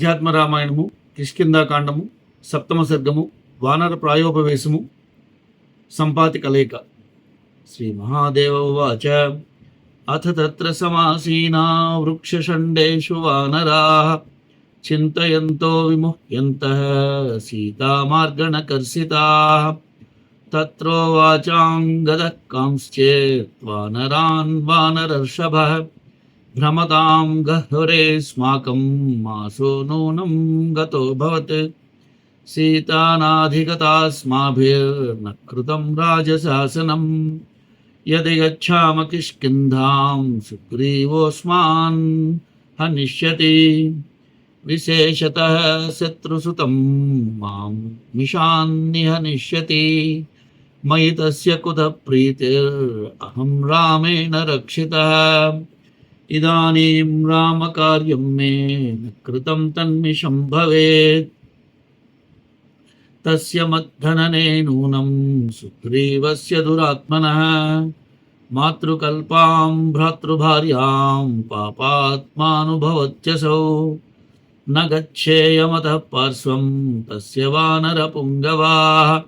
ఆధ్యాత్మ రామాయణము కిష్కిందాకాండము సప్తమ సర్గము వానర ప్రాయోపవేశము సంపాతి కలయిక శ్రీ మహాదేవ ఉవాచ. అథ తత్ర సమాసీనా వృక్షషండేషు వానరా చింతయంతో విముహ్యంత సీతామార్గణకర్షితాः తత్రోవాచాంగదः కాంశ్చేత్ వానరాన్ వానరర్షభ भ्रमतां गह्वरेऽस्माकं मासो नूनं गतो भवत्। सीतानाधिगतास्माभिर्न कृतं राजशासनं। यदि गच्छाम किष्किन्धां सुग्रीवोऽस्मान् हनिष्यति। विशेषतः शत्रुसुतं माँ निशान्निहनिष्यति। मयि तस्य कुतः प्रीतिरहं रामेण रक्षितः। इदानीं रामकार्यं मे कृतं तन्मिषं भवेत् तस्य मद्धनने नूनं सुग्रीवस्य दुरात्मनः। मातृकल्पां, भ्रातृभार्यां, पापात्मानुभवत्यसौ। न गच्छेयमतः पार्श्वं, तस्य वानरपुङ्गवाः।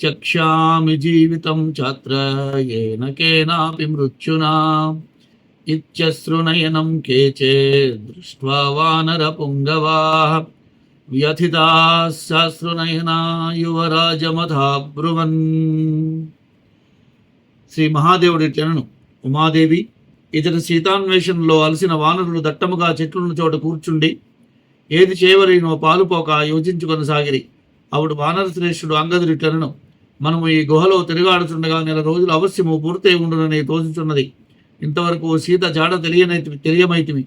चक्ष्यामि जीवितं चात्र, येन केनापि मृत्युना ఇత్యశ్రునయనం కేచే దృష్ట్వా వానరపుంగవాः వ్యథితా శాస్త్రునయనా యువరాజమథాబ్రువన్ శ్రీ మహాదేవుడి చరణు ఉమాదేవి ఇతడు సీతాన్వేషణలో అలసిన వానరులు దట్టముగా చెట్లున్న చోట కూర్చుండి ఏది చేయవలనో పాలుపోక యోచించుకొనసాగిరి అప్పుడు వానర శ్రేష్ఠుడు అంగదుడి మనము ఈ గుహలో తిరుగాడుతుండగా నెల రోజులు అవశ్యము పూర్తయి ఉండునని తోచుచున్నది. ఇంతవరకు సీత జాడ తెలియనైతివి తెలియమైతిమి.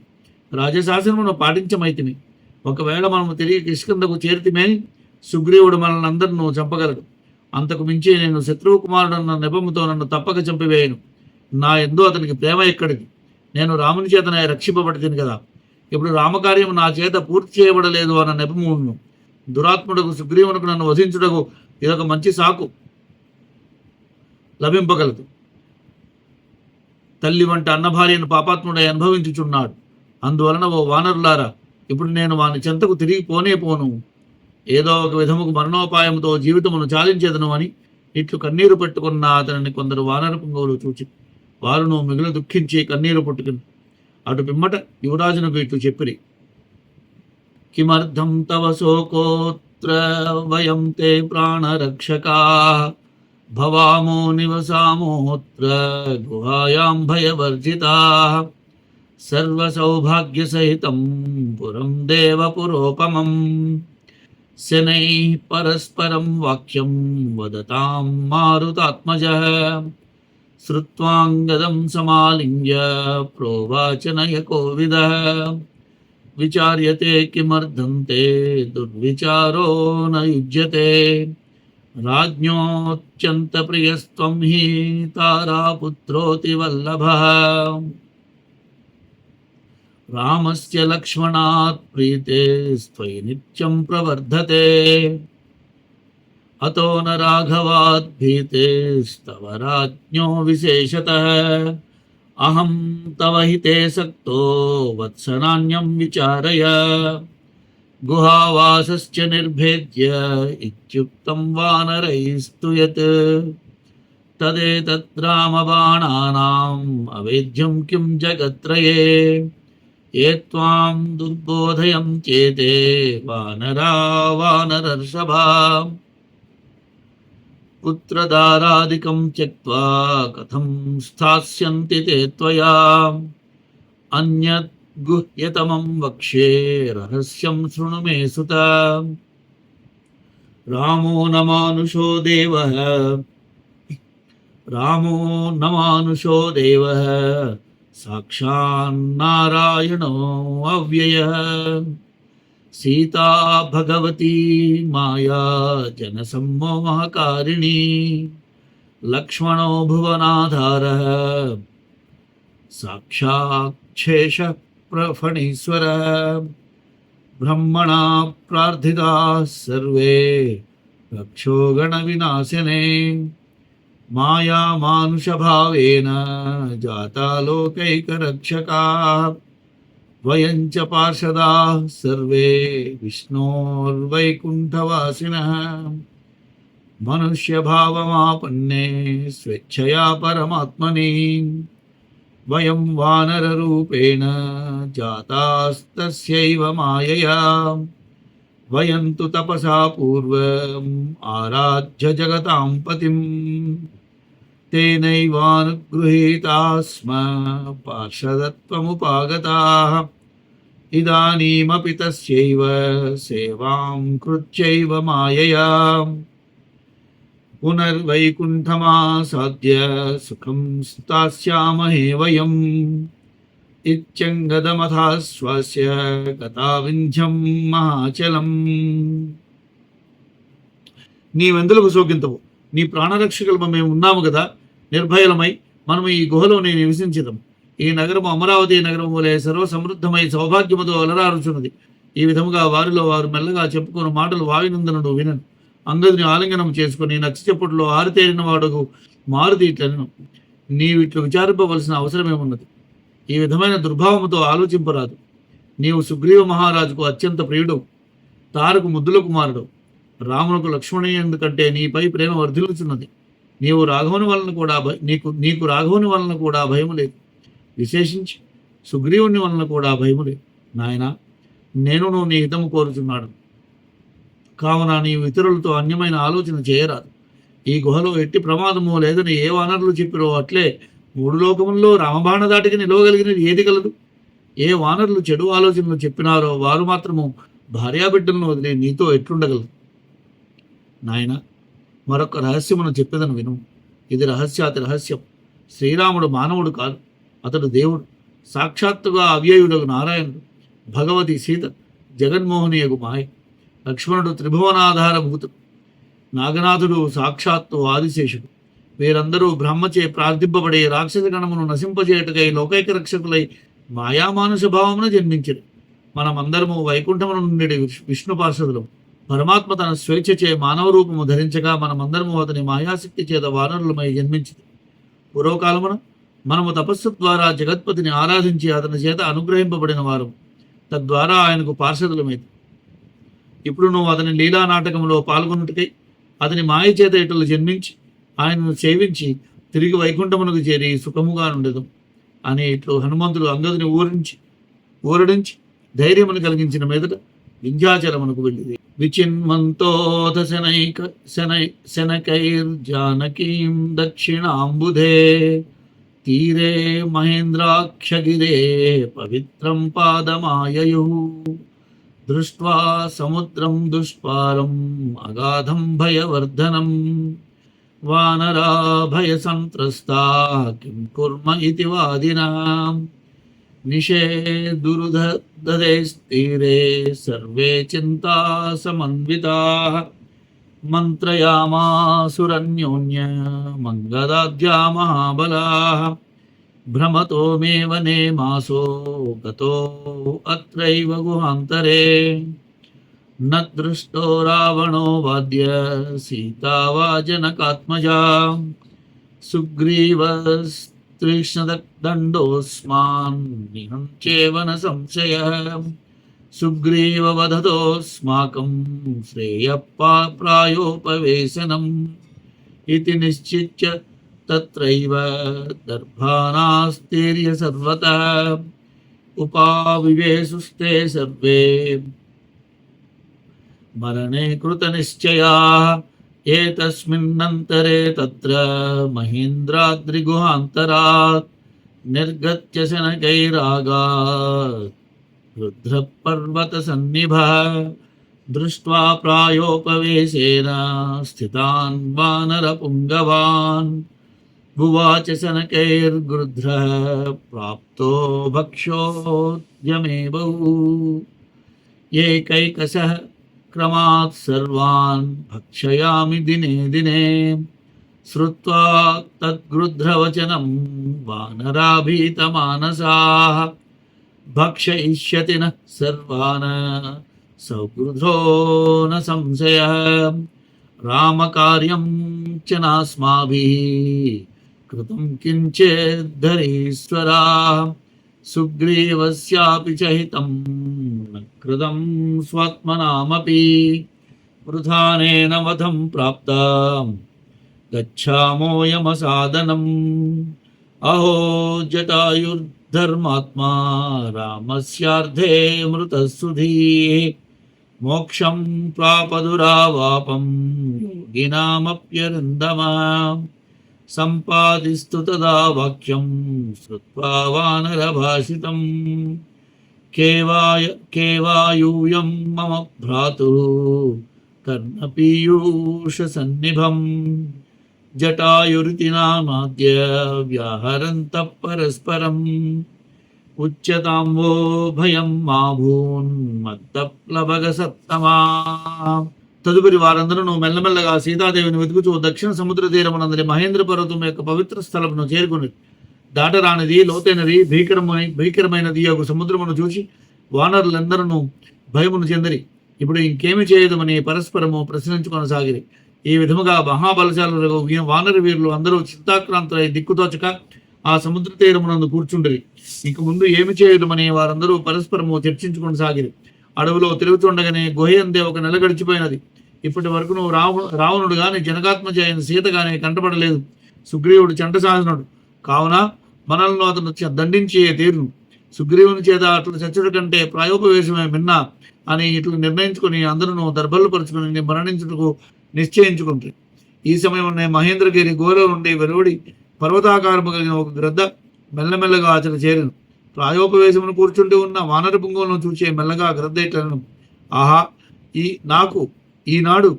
రాజశాసనమును పాటించమైతిమి. ఒకవేళ మనము తిరిగి కిష్కిందకు చేరితిమే సుగ్రీవుడు మనల్ని అందరినూ చంపగలడు. అంతకు మించి నేను శత్రువు కుమారుడన్న నెపముతో నన్ను తప్పక చంపివేయను. నా ఎందు అతనికి ప్రేమ ఎక్కడిది? నేను రాముని చేతనే రక్షింపబడితిని కదా. ఇప్పుడు రామకార్యం నా చేత పూర్తి చేయబడలేదు అన్న నెపమును దురాత్ముడకు సుగ్రీవునకు నన్ను వధించుటకు ఇదొక మంచి సాకు. లభింపగలదు. తల్లి వంట అన్నభార్యను పాపాత్ముడై అనుభవించుచున్నాడు. అందువలన ఓ వానరులారా ఇప్పుడు నేను వాని చెంతకు తిరిగి పోనే పోను. ఏదో ఒక విధముకు మరణోపాయంతో జీవితమును చాలించేదను అని ఇట్లు కన్నీరు పెట్టుకున్న అతనిని కొందరు వానర పుంగవులు చూచి వారును మిగులు దుఃఖించి కన్నీరు పుట్టుకుని. అటు పిమ్మట యువరాజునకు ఇట్లు చెప్పిరి కిమర్థం తవ శోకోత్ర వయం తే ప్రాణరక్షకా भवामो निवसामोऽत्र गुहायां भयवर्जिताः। सर्वसौभाग्यसहितं पुरं देवपुरोपमं। शनैः परस्परं वाक्यं वदतां मारुतात्मजः। श्रुत्वाङ्गदं समालिङ्ग्य प्रोवाच नयकोविदः विचार्यते किमर्थं ते दुर्विचारो न युज्यते। राज्ञोऽत्यन्तप्रियस्त्वं हि तारापुत्रोऽतिवल्लभः रामस्य लक्ष्मणात् प्रीते स्त्वयि नित्यं प्रवर्धते। अतो न राघवात् भीतेस्तव राज्ञो विशेषतः। अहं तव हिते सक्तो वत्सनान्यं विचारय। गुहावासश्च निर्भेद्य इत्युक्तं वानरैस्तु यत्। तदेतद्रामबाणानाम् अवेद्यं किं जगत्त्रये? ये त्वां दुर्बोधयं चेते वानरा वानरर्षभा। पुत्रदारादिकं त्यक्त्वा कथं स्थास्यन्ति ते त्वया? अन्यत् गुह्यतमं वक्षे रहस्यं शृणु मे सुता। रामो न मानुषो देवः। रामो न मानुषो देवः। साक्षान्नारायणो अव्ययः। सीता भगवती माया जनसम्मोहकारिणी लक्ष्मणो भुवनाधारः। साक्षाक्षेष प्रफणीश्वर ब्रह्मणा प्रार्थिताः सर्वे रक्षोगण विनाशने माया मानुष मायामानुषभावेन जाता लोकैकरक्षकाः। वयं च पार्षदाः सर्वे विष्णोर्वैकुण्ठवासिनः। मनुष्यभावमापन्ने स्वेच्छया परमात्मनि। స్వేచ్ఛయా పరమాత్మని వయం వానరరూపేణ జాతాస్తస్యైవ మాయయా వయం తు తపసా పూర్వం ఆరాధ్య జగతాం పతిం తేనైవానుగృహీతా స్మ పార్షదత్వముపాగతాः ఇదానీమపి తస్యైవ సేవాం కృత్యైవ మాయయా పునర్వైకుంఠమాసాద్య సుఖం స్థాస్యామహే వయం ఇత్యంగదమథాశ్వాస్య గతావింధ్యం మహాచలం నీ వెందులకు శోకింతవు నీ ప్రాణరక్షకులు మేము ఉన్నాము కదా నిర్భయలమై మనము ఈ గుహలోనే నివసించదము. ఈ నగరము అమరావతి నగరం వలె సర్వ సమృద్ధమై సౌభాగ్యముతో అలరారుచున్నది. ఈ విధముగా వారిలో వారు మెల్లగా చెప్పుకున్న మాటలు వాయునందనుడు వినను. అంగదిని ఆలింగనం చేసుకుని నచ్చి చెప్పుట్లో ఆరితేరిన వాడుకు మారుతి ఇట్లను నీవు ఇట్లు విచారింపవలసిన అవసరమేమున్నది ఈ విధమైన దుర్భావముతో ఆలోచింపరాదు. నీవు సుగ్రీవ మహారాజుకు అత్యంత ప్రియుడు తారకు ముద్దుల కుమారుడు. రామునకు లక్ష్మణి కంటే నీపై ప్రేమ వర్ధిల్లుచున్నది. నీవు రాఘవుని వలన కూడా భయ- నీకు నీకు రాఘవుని వలన కూడా భయము లేదు. విశేషించి సుగ్రీవుని వలన కూడా భయము లేదు. నాయన నేను నీ హితము కోరుచున్నాడు కావున నీవు ఇతరులతో అన్యమైన ఆలోచన చేయరాదు. ఈ గుహలో ఎట్టి ప్రమాదము లేదని ఏ వానరులు చెప్పిరో అట్లే మూడు లోకముల్లో రామబాణ దాటికి నిలవగలిగినది ఏది కలదు? ఏ వానరులు చెడు ఆలోచనలు చెప్పినారో వారు మాత్రము భార్యాబిడ్డలను వదిలి నీతో ఎట్లుండగలదు నాయన మరొక రహస్యమును చెప్పేదను విను. ఇది రహస్యాతి రహస్యం. శ్రీరాముడు మానవుడు కాదు అతడు దేవుడు సాక్షాత్తుగా అవ్యయుడు నారాయణుడు భగవతి సీత జగన్మోహనియగు మాయ. లక్ష్మణుడు త్రిభువనాధారభూతుడు నాగనాథుడు సాక్షాత్తు ఆదిశేషుడు. వీరందరూ బ్రహ్మచే ప్రార్థింపబడే రాక్షస గణమును నశింపజేయటకై లోకైక రక్షకులై మాయామానుష భావమున జన్మించరు. మనమందరము వైకుంఠమును నుండి విష్ణు పార్షదులం. పరమాత్మ తన స్వేచ్ఛచే మానవ రూపము ధరించగా మనమందరము అతని మాయాశక్తి చేత వానరులమై జన్మించింది పూర్వకాలమున మనము తపస్సు ద్వారా జగత్పతిని ఆరాధించి అతని చేత అనుగ్రహింపబడిన వారు తద్వారా ఆయనకు పార్షదులమైంది ఇప్పుడు నువ్వు అతని లీలా నాటకంలో పాల్గొన్నట్టుకై అతని మాయ చేత ఇటులు జన్మించి ఆయనను సేవించి తిరిగి వైకుంఠమునకు చేరి సుఖముగా ఉండదు అని ఇట్లు హనుమంతుడు అంగదుని ఊరించి ఊరడించి ధైర్యమును కలిగించిన మీదట వింధ్యాచలమునకు వెళ్ళింది. విచిన్వంతోధ శనైక శనై శనకైర్జానకీం దక్షిణాంబుధే తీరే మహేంద్రాక్షగిరే పవిత్రం పాదమాయయు. दृष्ट्वा समुद्रं दुष्पारम् अगाधं भयवर्धनम्। वानरा भयसन्त्रस्ता किं कुर्म इति वादिनां निषेदुरुधदेस्तीरे सर्वे चिन्ता समन्विताः। मन्त्रयामासुरन्योन्य मङ्गदाद्या महाबलाः। भ्रमतो मे वने मासो गतो अत्रैव गुहान्तरे। न दृष्टो रावणो वाद्य सीता वा जनकात्मजा। सुग्रीवस्त्रिष्णदण्डोऽस्मान् निहञ्चेव न संशयः। सुग्रीववधतोऽस्माकं श्रेयः प्रायोपवेशनम् इति निश्चित्य तत्रैव दर्भानास्तीर्य सर्वतः उपाविवेशुस्ते सर्वे। मरणे कृतनिश्चयाः एतस्मिन्नन्तरे तत्र महीन्द्राद्रिगुहान्तरात् निर्गत्य शनकैरागात् रुद्रपर्वतसन्निभः दृष्ट्वा प्रायोपवेशेन स्थितान् वानरपुङ्गवान्। भुवाच शनकैर्गृध्रः प्राप्तो भक्षोद्यमे बहु येकैकसः क्रमात् सर्वान् भक्षयामि दिने दिने। श्रुत्वा तद्गृध्रवचनं वानराभीतमानसाः। भक्षयिष्यति नः सर्वान् सौगृध्रो न संशयः। रामकार्यं च नास्माभिः। कृतं किञ्चेद्धरीश्वरा सुग्रीवस्यापि च हितं न कृतं स्वात्मनामपि वृधानेन वधं प्राप्ता गच्छामोऽयमसादनम् अहो जटायुर्धर्मात्मा रामस्यार्धे मृतः मोक्षं प्रापदुरावापं योगिनामप्यरन्दमा సంపాదిస్తు తదా వాక్యం శ్రుత్వా వానరభాషితం కేవాయ కేవాయూయం మమ భ్రాతు కర్ణపీయూష సన్నిభం. జటాయురితి నామాద్య వ్యాహరంత పరస్పరం. ఉచ్యతాంబో భయం మా భూన్మత్తప్లభగ సత్తమా తదుపరి వారందరూ మెల్లమెల్లగా సీతాదేవిని వెతుకుచూ దక్షిణ సముద్ర తీరమునందరి మహేంద్ర పర్వతం యొక్క పవిత్ర స్థలమును చేరుకుని దాటరానిది లోతైనది భీకరమై భీకరమైనది యొక్క సముద్రమును చూసి వానరులందరూ భయమును చెందరి. ఇప్పుడు ఇంకేమి చేయదమని పరస్పరము ప్రశ్నించుకొనసాగిరి ఈ విధముగా మహాబలశాలు వానర వీరులు అందరూ చింతాక్రాంతులై దిక్కుతోచక ఆ సముద్ర తీరమునందు కూర్చుండరి. ఇంక ముందు ఏమి చేయదమని వారందరూ పరస్పరము చర్చించుకొని సాగిరి అడవిలో తిరుగుతుండగానే గుహయందే ఒక నెల గడిచిపోయినది. ఇప్పటి వరకు నువ్వు రావు రావణుడు కానీ జనకాత్మజ అయిన సీత కానీ కంటపడలేదు. సుగ్రీవుడు చంటసాధనుడు కావున మనల్ని అతను దండించే తీరు తీరును. సుగ్రీవుని చేత అట్లా చచ్చుడు కంటే ప్రాయోపవేశమే మిన్న అని ఇట్లు నిర్ణయించుకుని అందరూ దర్భలు పరుచుకుని మరణించుటకు నిశ్చయించుకుంటారు ఈ సమయంలోనే మహేంద్రగిరి గోలో నుండి వెలువడి పర్వతాకారము కలిగిన ఒక గ్రద్ద మెల్లమెల్లగా అతను చేరను. ప్రాయోపవేశమును కూర్చుంటూ ఉన్న వానర పుంగవులను చూచే మెల్లగా గ్రద్ద ఇట్లను ఆహా! ఈ నాకు ఈనాడు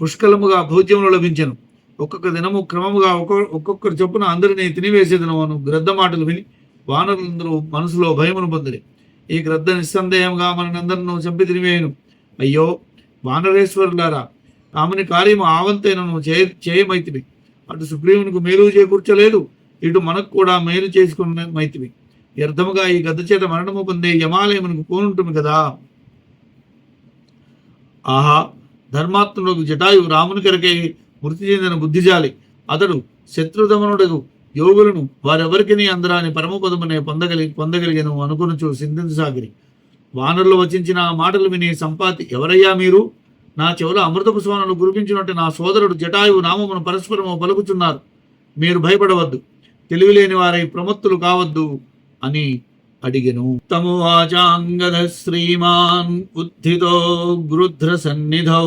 పుష్కలముగా భోజ్యములు లభించను. ఒక్కొక్క దినము క్రమముగా ఒక్కొక్క ఒక్కొక్కరి చొప్పున అందరినీ తినివేసేదను గ్రద్ద మాటలు విని వానరులందరూ మనసులో భయమును పొందిరి. ఈ గ్రద్ద నిస్సందేహంగా మనందరినూ చంపి తినివేయను. అయ్యో వానరేశ్వరులారా ఆమెని కార్యము ఆవంతైనను చేయ చేయమైతివి. అటు సుగ్రీవునికి మేలు చేకూర్చలేదు ఇటు మనకు కూడా మేలు చేసుకున్న మైతివి. వ్యర్థముగా ఈ గద్ద చేత మరణము పొందే యమాలయమునకు పోనుంటుంది కదా. ఆహా ధర్మాత్ముడు జటాయు రాముని కొరకే మృతి చెందిన బుద్ధిజాలి. అతడు శత్రుదమనుడు యోగులను వారెవరికి అందరాని పరమపదమునే పొందగలి పొందగలిగను అనుకునుచు సింధించసాగిరి వానరులు వచించిన ఆ మాటలు విని సంపాతి ఎవరయ్యా మీరు? నా చెవుల అమృతపు స్వానలు గురిపించినట్టు నా సోదరుడు జటాయువు నామమును పరస్పరము పలుకుచున్నారు. మీరు భయపడవద్దు. తెలివిలేని వారై ప్రమత్తులు కావద్దు అని അടിയനു തമുവാചാംഗത ശ്രീമാൻ ഉദ്ധിതോ ഗൃധ്രസന്നിധൗ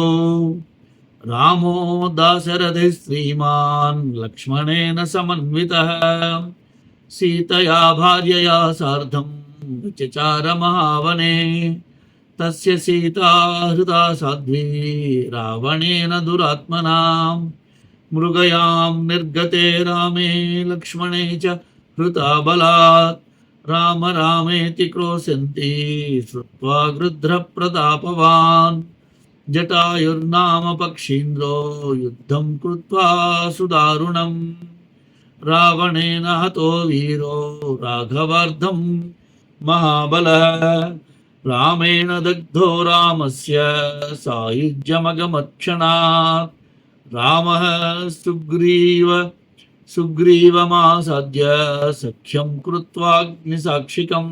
രാമോ ദാശരഥി ശ്രീമാൻ ലക്ഷ്മണേന സമന്വിത സീതയാ ഭാര്യയാ സാർദ്ധം ചാര മഹാവനെ തസ്യ സീതാ ഹൃതാ സാധ്വീ രാവണേന ദുരാത്മനാ മൃഗയാം നിർഗത്തെ രാമേ ലക്ഷ്മണേ ച ഹൃതാ ബലാത് राम रामेति क्रोशन्ति, श्रुत्वा गृध्रप्रतापवान् जटायुर्नाम पक्षीन्द्रो युद्धं कृत्वा सुदारुणम्। रावणेन हतो वीरो राघवार्धम् महाबलः। रामेण दग्धो रामस्य सायुज्यमगमत्क्षणात्। रामः सुग्रीव सुग्रीवमासाद्य सख्यं कृत्वाग्निसाक्षिकम्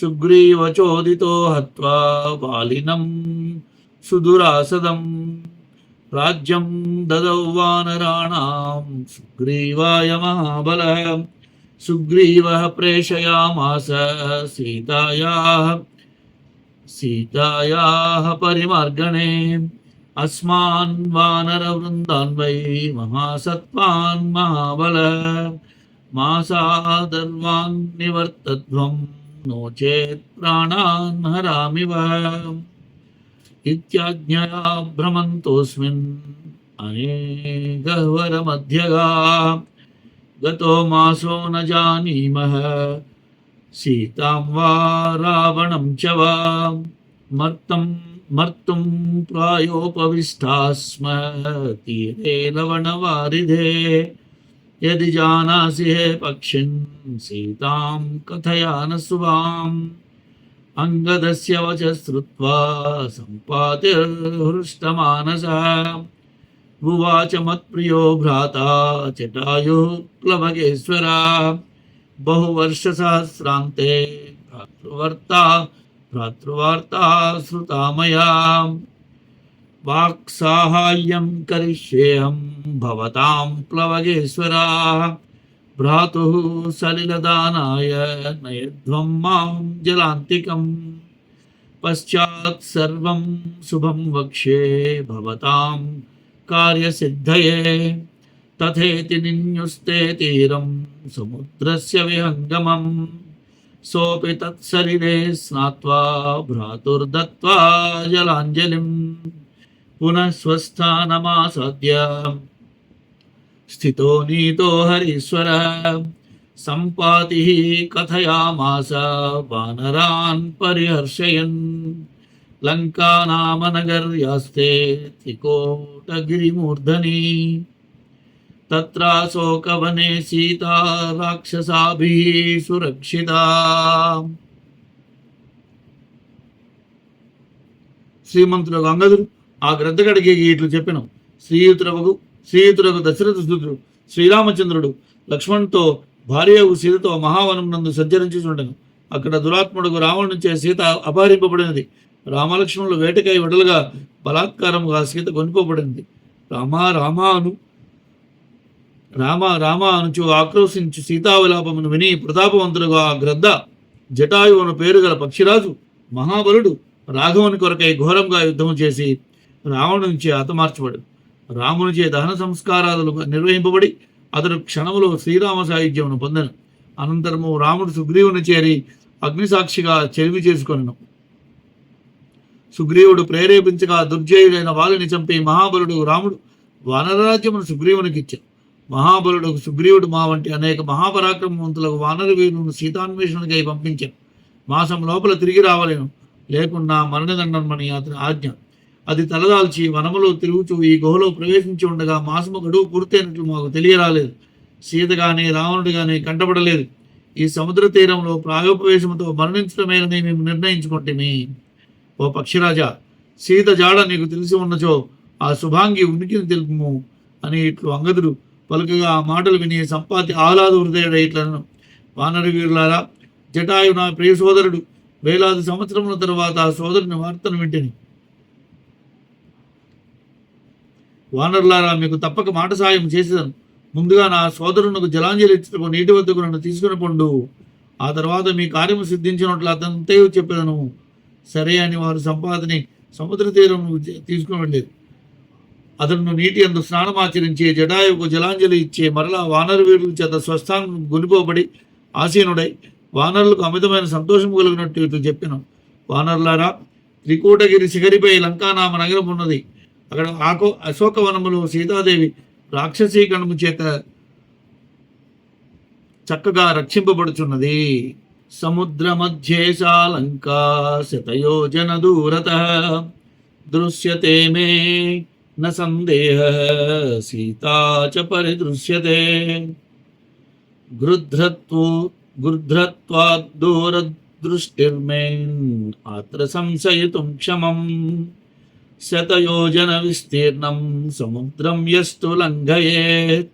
सुग्रीवचोदितो हत्वा बालिनं सुदुरासदं राज्यं ददौ सुग्रीवाय महाबलः सुग्रीवः प्रेषयामास सीतायाः सीतायाः परिमार्गणे। अस्मान् वानरवृन्दान् वै महासत्त्वान् महाबल। निवर्तध्वं नो चेत् प्राणान् हरामि वः। इत्याज्ञया भ्रमन्तोऽस्मिन् अनेकवरमध्यगा। गतो मासो न जानीमः। सीतां वा रावणं च वा मर्तं मर्तुं प्रायोपविष्टा स्म तीरे लवणवारिधे। यदि जानासि हे पक्षिन्, सीतां कथयान सुवाम् अङ्गदस्य वच श्रुत्वा सम्पातिर्हृष्टमानसः उवाच मत्प्रियो भ्राता चटायुः प्लवगेश्वरा बहुवर्षसहस्रान्ते भ्रातृवर्ता भ्रातृवार्ता श्रुता मया वाक्साहाय्यं करिष्येऽहं भवतां प्लवगेश्वरा। भ्रातुः सलिलदानाय नयध्वं माँ जलान्तिकम्। पश्चात् सर्वं शुभं वक्ष्ये भवतां कार्यसिद्धये। तथेति निन्युस्ते तीरं समुद्रस्य विहङ्गमम्। सोऽपि तत्सलिले स्नात्वा भ्रातुर्दत्त्वा जलाञ्जलिं पुनः स्वस्थानमासाद्य स्थितो नीतो हरीश्वरः सम्पातिः कथयामास वानरान् परिहर्षयन् लङ्कानामनगर्यास्ते त्रिकोटगिरिमूर्धनि तत्राशोकवने सीता राक्षसाभिः सुरक्षिता శ్రీమంతులకు అంగదుడు ఆ గ్రంథగడికి ఇట్లు చెప్పిన శ్రీయుతులకు శ్రీయుతులకు దశరథ సుతుడు శ్రీరామచంద్రుడు లక్ష్మణ్తో భార్యకు సీతతో మహావనం నందు సంచరించుచుండను అక్కడ దురాత్ముడుకు రావణుడి నుంచే సీత అపహరింపబడినది రామలక్ష్మణులు వేటకై విడలుగా బలాత్కారముగా సీత కొనుకోబడింది రామా రామా అను రామ రామ అనుచు ఆక్రోశించు సీతావిలాపమును విని ప్రతాపవంతుడుగా ఆ గ్రద్ద జటాయు అను పేరు గల పక్షిరాజు మహాబలుడు రాఘవుని కొరకై ఘోరంగా యుద్ధము చేసి రావణు నుంచి హతమార్చబడు. రామునిచే దహన సంస్కారాలు నిర్వహింపబడి అతడు క్షణములో శ్రీరామ సాహిత్యమును పొందను. అనంతరము రాముడు సుగ్రీవుని చేరి అగ్నిసాక్షిగా చెరివి చేసుకొనను. సుగ్రీవుడు ప్రేరేపించగా దుర్జయుడైన వాలిని చంపి మహాబలుడు రాముడు వానరరాజ్యమును సుగ్రీవునికి ఇచ్చాడు మహాబలుడు సుగ్రీవుడు మా వంటి అనేక మహాపరాక్రమవంతులకు వానర వీరులను సీతాన్వేషణకై పంపించాను మాసం లోపల తిరిగి రావలేను. లేకున్నా మరణదండమని అతని ఆజ్ఞ. అది తలదాల్చి వనములో తిరుగుచూ ఈ గుహలో ప్రవేశించి ఉండగా మాసము గడువు పూర్తయినట్లు మాకు తెలియరాలేదు. సీత కానీ రావణుడు కానీ కంటపడలేదు. ఈ సముద్ర తీరంలో ప్రాయోపవేశముతో మరణించడమేనని మేము నిర్ణయించుకుంటేమి. ఓ పక్షిరాజా సీత జాడ నీకు తెలిసి ఉన్నచో ఆ శుభాంగి ఉనికిని తెలుపుము అని ఇట్లు అంగదుడు పలుకగా ఆ మాటలు విని సంపాతి ఆహ్లాద హృదయుడు ఇట్లను. వానర వీరులారా జటాయు నా ప్రియ సోదరుడు వేలాది సంవత్సరముల తర్వాత ఆ సోదరుని వార్తను వింటిని. వానరులారా మీకు తప్పక మాట సాయం చేసేదాను. ముందుగా నా సోదరునకు జలాంజలి ఇచ్చినప్పుడు నీటి వద్దకు నన్ను తీసుకుని పండు. ఆ తర్వాత మీ కార్యము సిద్ధించినట్లు అతనితో చెప్పేదను. సరే అని వారు సంపాదని సముద్ర తీరం తీసుకుని వెళ్ళేది. అతను నీటి అందు స్నానమాచరించే జటాయుకు జలాంజలి ఇచ్చే మరలా వానర వీరుల చేత స్వస్థానం గునిపోబడి ఆసీనుడై వానరులకు అమితమైన సంతోషం కలిగినట్టు ఇతను చెప్పాను. వానరులారా త్రికూటగిరి శిఖరిపై లంకానామ నగరం ఉన్నది. అక్కడ ఆకో అశోకవనములో సీతాదేవి రాక్షసీ గణము చేత చక్కగా రక్షింపబడుచున్నది. సముద్ర మధ్యే లంకా శతయోజన దూరత. దృశ్యతే మే न संदेह, सीता च परिदृश्यते। गृध्रत्वो गृध्रत्वाद्दूरदृष्टिर्मेन् आत्र संशयितुं क्षमम्। शतयोजनविस्तीर्णं समुद्रं यस्तु लङ्घयेत्।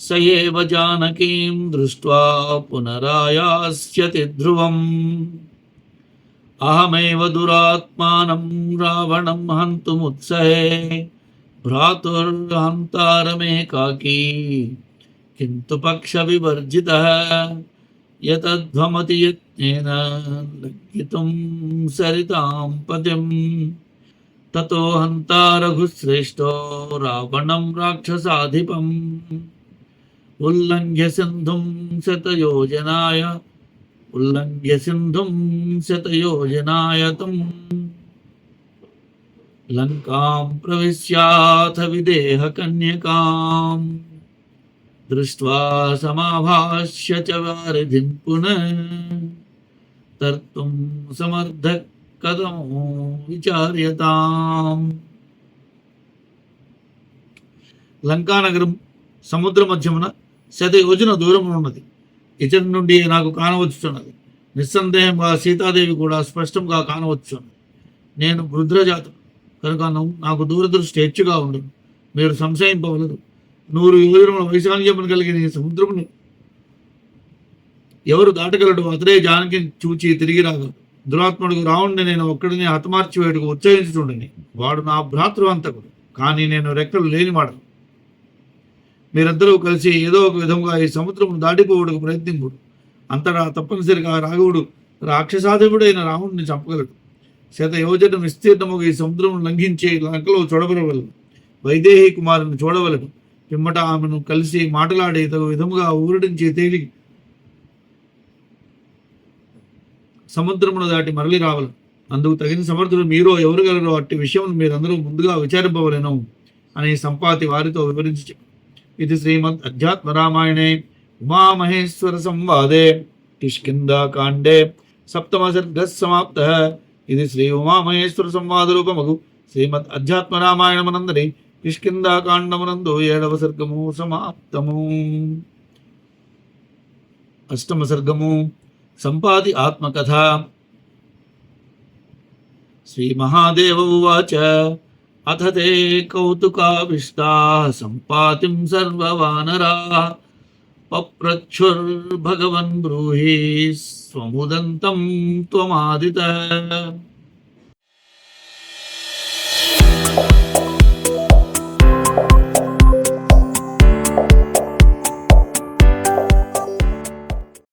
स एव जानकीं दृष्ट्वा पुनरायास्यति ध्रुवम्। अहमेव दुरात्मानं रावणं हन्तुमुत्सहे। भ्रातुर्हन्तारमेकाकी किन्तु पक्षविवर्जितः यतध्वमति यत्नेन लङ्घितुं सरितां पतिं ततो हन्ता रघुश्रेष्ठो रावणं राक्षसाधिपम्। उल्लङ्घ्य सिन्धुं शतयोजनाय उल्लङ्घ्य सिन्धुं शतयोजनाय तम्। లంకాం ప్రవిశ్యాథ విదేహ కన్యకాం దృష్ట్వా సమాభాష్య చ వారిధిం పునః తర్తుం సమర్థ విచార్యతాం లంకానగరం సముద్ర మధ్యమున శత యోజన దూరమున ఉన్నది। ఇతని నుండి నాకు కానవచ్చున్నది నిస్సందేహంగా సీతాదేవి కూడా స్పష్టంగా కానవచ్చున్నది। నేను రుద్రజాతుడు కనుక నాకు దూరదృష్టి హెచ్చుగా ఉండదు మీరు సంశయింపవలదు. నూరు యోజనముల వైశాల్యమును కలిగిన ఈ సముద్రమును ఎవరు దాటగలడు అతడే జానకి చూచి తిరిగి రాగలడు. దురాత్ముడికి రావుండి నేను ఒక్కడిని హతమార్చి వేడుకు వాడు నా భ్రాతృవంతకుడు కానీ నేను రెక్కలు లేనివాడు మీరందరూ కలిసి ఏదో ఒక విధంగా ఈ సముద్రమును దాటిపోవడానికి ప్రయత్నింపుడు. అంతటా తప్పనిసరిగా రాఘవుడు రాక్షసాధిపుడైన రాముడిని చంపగలడు. శత యోజనం విస్తీర్ణముగా ఈ సముద్రం లంఘించి లంకలో చూడబడవలను. వైదేహి కుమారుని చూడవలను. పిమ్మట ఆమెను కలిసి మాట్లాడే తగు విధముగా ఊరడించి తేలి సముద్రమును దాటి మరలి రావలను. అందుకు తగిన సమర్థులు మీరో ఎవరు గలరో అట్టి విషయం మీరందరూ ముందుగా విచారింపవలను అని సంపాతి వారితో వివరించి. ఇది శ్రీమద్ అధ్యాత్మ రామాయణే. ఉమామహేశ్వర సంవాదే. కిష్కిందా కాండే. సప్తమ సర్గ సమాప్త. ఇది శ్రీ ఉమామహేశ్వర సంవాద రూపమగు శ్రీమద్ అధ్యాత్మ రామాయణమనందరి కిష్కిందాకాండమునందు ఏడవ సర్గము సమాప్తము అష్టమ సర్గము సంపాది ఆత్మకథ శ్రీమహాదేవ ఉవాచ అథ తే కౌతుకావిష్టా సంపాతిం సర్వవానరా పప్రచ్చుర్భగవన్ బ్రూహి 双目灯灯多玛的灯。